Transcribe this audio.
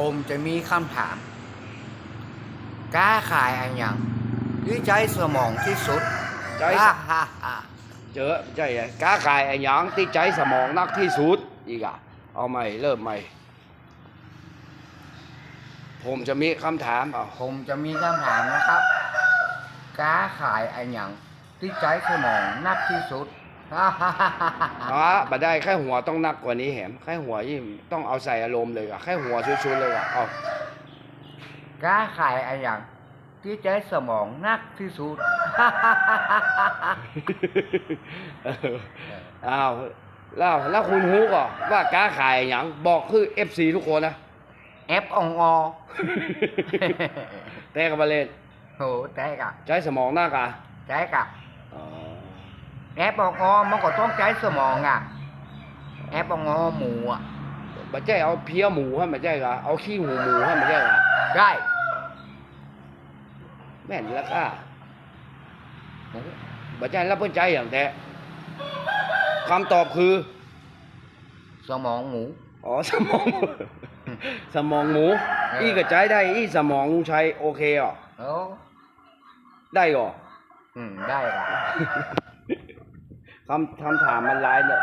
ผมจะมีคำถามกล้าขายอะไรอย่างที่ใช้สมองที่สุดใจฮ่าฮ่าฮ่าเจอใจไอ้กาขายไอ้หยังที่ใจสมองนักที่สุดอีกอะเอาใหม่เริ่มใหม่ ผมจะมีคำถามเอาผมจะมีคำถามนะครับกล้าขายอะไรอย่างที่ใช้สมองนักที่สุด ฮ่าฮ่าฮ่าฮ่าฮ่าอ๋อบัดได้แค่หัวต้องนักกว่านี้แหมแค่หัวยิ่งต้องเอาใส่อารมณ์เลยอะแค่หัวชุดๆเลยอะเอากล้าขายอะไรอย่างที่ใช้สมองนักที่สุดฮ่าฮ่าฮ่าฮ่าฮ่าเอออ้าวแล้วแล้วคุณฮู้ก่อว่ากาขายไอ้หยังบอกคือ FC ทุกคนนะเอฟองอแต่กับมาเล่นโหใช่กับใช้สมองนักอะใช่กับอ๋อ แอปองอมันก็ต้องใช้สมองอะ แอปองอหมูอะบัดใจเอาเพี้ยหมูให้มันใจกะเอาขี้หูหมูให้มันใจกะได้แม่นแล้วก็บัดใจรับเพิ่นใจอย่างแต่คำตอบคือ สมองหมู อ๋อสมอง สมองหมูเอออีอีก็ใจได้ อีสมองใช้โอเคอะโอ้ได้อะอืม ได้ครับ คำคำถามมันร้ายเลย